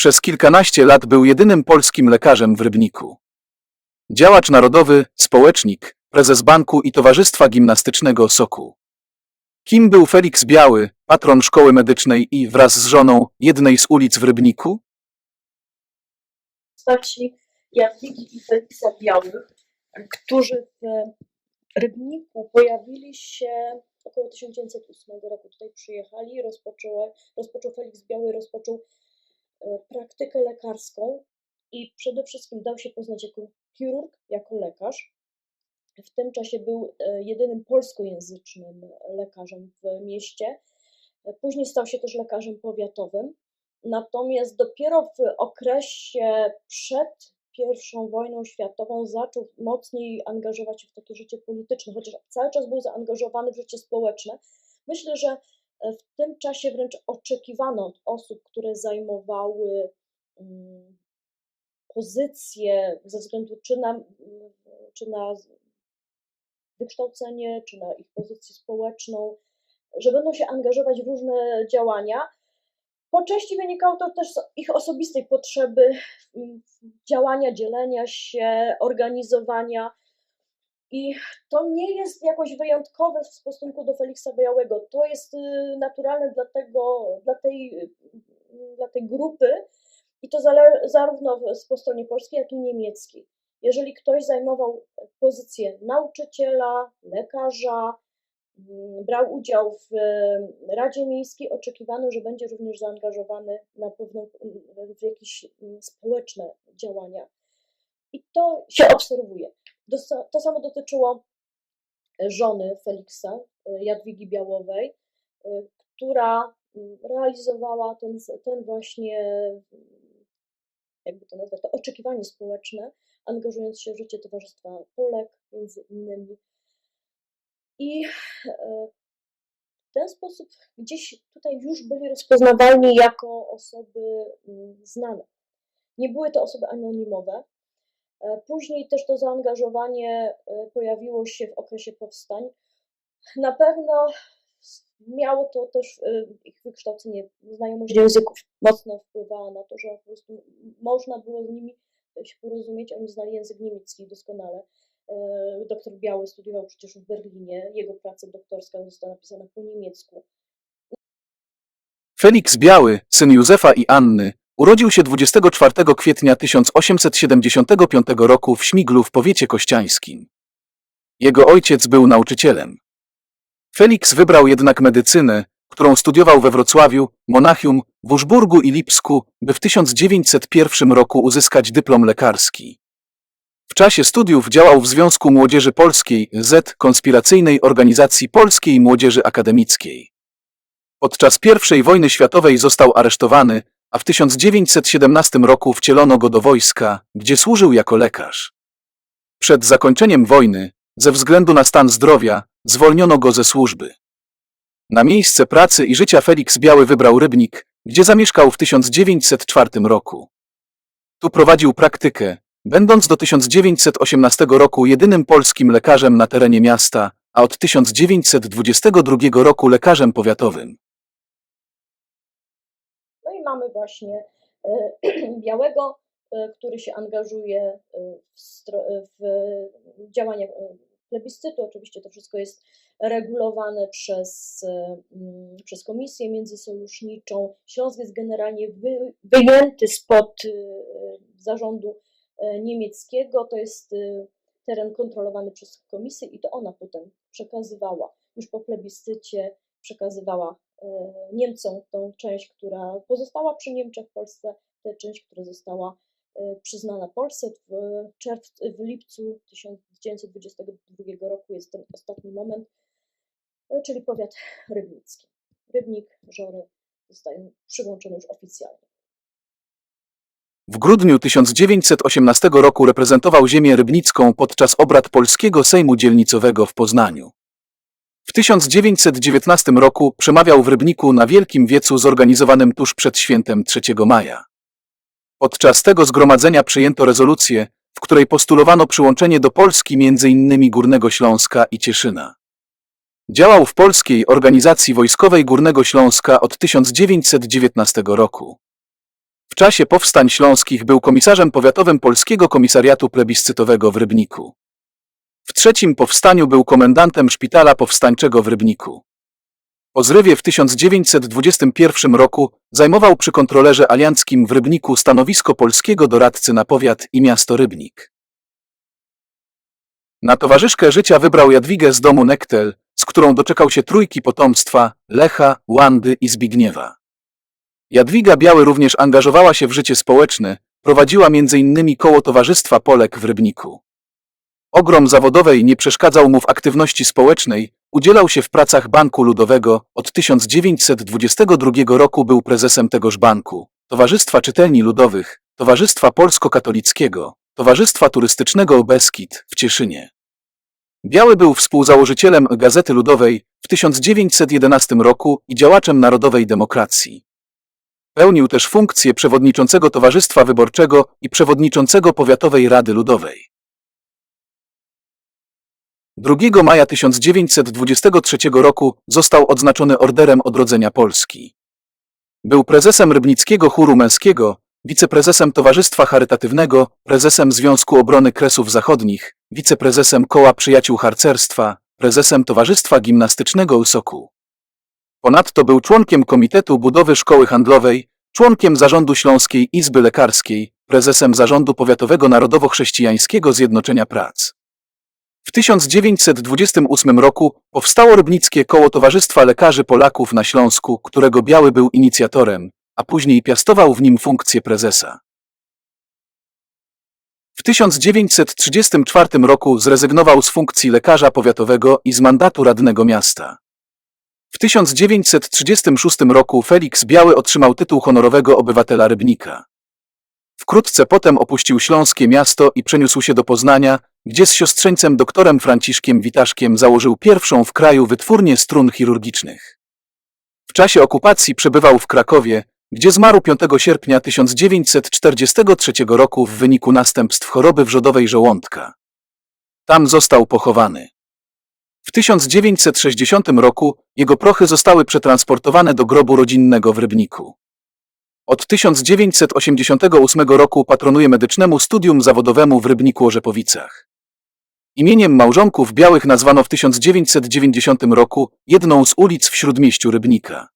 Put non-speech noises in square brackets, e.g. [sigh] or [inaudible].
Przez kilkanaście lat był jedynym polskim lekarzem w Rybniku. Działacz narodowy, społecznik, prezes banku i Towarzystwa Gimnastycznego Soku. Kim był Felix Biały, patron szkoły medycznej i wraz z żoną jednej z ulic w Rybniku? postaci Jadwigi i Feliksa Białych, którzy w Rybniku pojawili się około 1908 roku. Tutaj przyjechali, rozpoczęły, rozpoczął Felix Biały, rozpoczął praktykę lekarską i przede wszystkim dał się poznać jako chirurg, jako lekarz. W tym czasie był e, jedynym polskojęzycznym lekarzem w mieście. E, Później stał się też lekarzem powiatowym. Natomiast dopiero w okresie przed I wojną światową zaczął mocniej angażować się w takie życie polityczne, chociaż cały czas był zaangażowany w życie społeczne. Myślę, że e, w tym czasie wręcz oczekiwano od osób, które zajmowały mm, pozycje ze względu czy na, czy na wykształcenie, czy na ich pozycję społeczną, że będą się angażować w różne działania. Po części wynikało to też z ich osobistej potrzeby mm, działania, dzielenia się, organizowania. I to nie jest jakoś wyjątkowe w stosunku do Feliksa Białego. To jest y, naturalne dla, tego, dla, tej, y, dla tej grupy i to zarówno po stronie polskiej, jak i niemieckiej. Jeżeli ktoś zajmował pozycję nauczyciela, lekarza, mm, brał udział w e, Radzie Miejskiej, oczekiwano, że będzie również zaangażowany na pewno w jakieś mm, społeczne działania. I to się obserwuje. To samo dotyczyło żony Feliksa, e, Jadwigi Białowej, e, która realizowała ten, ten właśnie, jakby to nazwać, to oczekiwanie społeczne, angażując się w życie Towarzystwa Polek, między innymi. I e, w ten sposób gdzieś tutaj już byli rozpoznawalni jako osoby znane. Nie były to osoby anonimowe. E, Później też to zaangażowanie e, pojawiło się w okresie powstań. Na pewno miało to też e, ich wykształcenie, znajomość języków mocno wpływała na to, że po prostu można było z nimi się porozumieć. Oni znali język niemiecki doskonale. Doktor Biały studiował przecież w Berlinie. Jego praca doktorska została napisana po niemiecku. Felix Biały, syn Józefa i Anny, urodził się 24 kwietnia 1875 roku w Śmiglu w powiecie kościańskim. Jego ojciec był nauczycielem. Felix wybrał jednak medycynę, którą studiował we Wrocławiu, Monachium, Wurzburgu i Lipsku, by w 1901 roku uzyskać dyplom lekarski. W czasie studiów działał w Związku Młodzieży Polskiej Z konspiracyjnej organizacji Polskiej Młodzieży Akademickiej. Podczas I wojny światowej został aresztowany, a w 1917 roku wcielono go do wojska, gdzie służył jako lekarz. Przed zakończeniem wojny, ze względu na stan zdrowia, zwolniono go ze służby. Na miejsce pracy i życia Felix Biały wybrał Rybnik, gdzie zamieszkał w 1904 roku. Tu prowadził praktykę, będąc do 1918 roku jedynym polskim lekarzem na terenie miasta, a od 1922 roku lekarzem powiatowym. Mamy właśnie e, [clears throat] Białego, e, który się angażuje e, w, w działania plebiscytu. Oczywiście to wszystko jest regulowane przez, mm, przez Komisję Międzysojuszniczą. Śląsk jest generalnie wy, wyjęty spod zarządu niemieckiego. To jest teren kontrolowany przez Komisję i to ona potem przekazywała, już po plebiscycie przekazywała Niemcom tą część, która pozostała przy Niemczech w Polsce, tę część, która została e, przyznana Polsce w, czerwcu, w lipcu 1922 roku jest ten ostatni moment, e, czyli powiat rybnicki. Rybnik, Żory zostają przyłączone już oficjalnie. W grudniu 1918 roku reprezentował ziemię rybnicką podczas obrad Polskiego Sejmu Dzielnicowego w Poznaniu. W 1919 roku przemawiał w Rybniku na Wielkim Wiecu zorganizowanym tuż przed świętem 3 maja. Podczas tego zgromadzenia przyjęto rezolucję, w której postulowano przyłączenie do Polski m.in. Górnego Śląska i Cieszyna. Działał w Polskiej Organizacji Wojskowej Górnego Śląska od 1919 roku. W czasie powstań śląskich był komisarzem powiatowym Polskiego Komisariatu Plebiscytowego w Rybniku. W trzecim powstaniu był komendantem Szpitala Powstańczego w Rybniku. Po zrywie w 1921 roku zajmował przy kontrolerze alianckim w Rybniku stanowisko polskiego doradcy na powiat i miasto Rybnik. Na towarzyszkę życia wybrał Jadwigę z domu Nektel, z którą doczekał się trójki potomstwa Lecha, Łandy i Zbigniewa. Jadwiga Biały również angażowała się w życie społeczne, prowadziła m.in. koło Towarzystwa Polek w Rybniku. Ogrom zawodowej nie przeszkadzał mu w aktywności społecznej, udzielał się w pracach Banku Ludowego, od 1922 roku był prezesem tegoż banku, Towarzystwa Czytelni Ludowych, Towarzystwa Polsko-Katolickiego, Towarzystwa Turystycznego Beskid w Cieszynie. Biały był współzałożycielem Gazety Ludowej w 1911 roku i działaczem Narodowej Demokracji. Pełnił też funkcję przewodniczącego Towarzystwa Wyborczego i przewodniczącego Powiatowej Rady Ludowej. 2 maja 1923 roku został odznaczony Orderem Odrodzenia Polski. Był prezesem Rybnickiego Chóru Męskiego, wiceprezesem Towarzystwa Charytatywnego, prezesem Związku Obrony Kresów Zachodnich, wiceprezesem Koła Przyjaciół Harcerstwa, prezesem Towarzystwa Gimnastycznego Usoku. Ponadto był członkiem Komitetu Budowy Szkoły Handlowej, członkiem Zarządu Śląskiej Izby Lekarskiej, prezesem Zarządu Powiatowego Narodowo-Chrześcijańskiego Zjednoczenia Prac. W 1928 roku powstało Rybnickie Koło Towarzystwa Lekarzy Polaków na Śląsku, którego Biały był inicjatorem, a później piastował w nim funkcję prezesa. W 1934 roku zrezygnował z funkcji lekarza powiatowego i z mandatu radnego miasta. W 1936 roku Felix Biały otrzymał tytuł honorowego obywatela Rybnika. Wkrótce potem opuścił Śląskie miasto i przeniósł się do Poznania, gdzie z siostrzeńcem doktorem Franciszkiem Witaszkiem założył pierwszą w kraju wytwórnię strun chirurgicznych. W czasie okupacji przebywał w Krakowie, gdzie zmarł 5 sierpnia 1943 roku w wyniku następstw choroby wrzodowej żołądka. Tam został pochowany. W 1960 roku jego prochy zostały przetransportowane do grobu rodzinnego w Rybniku. Od 1988 roku patronuje medycznemu studium zawodowemu w Rybniku Orzepowicach. Imieniem małżonków białych nazwano w 1990 roku jedną z ulic w śródmieściu Rybnika.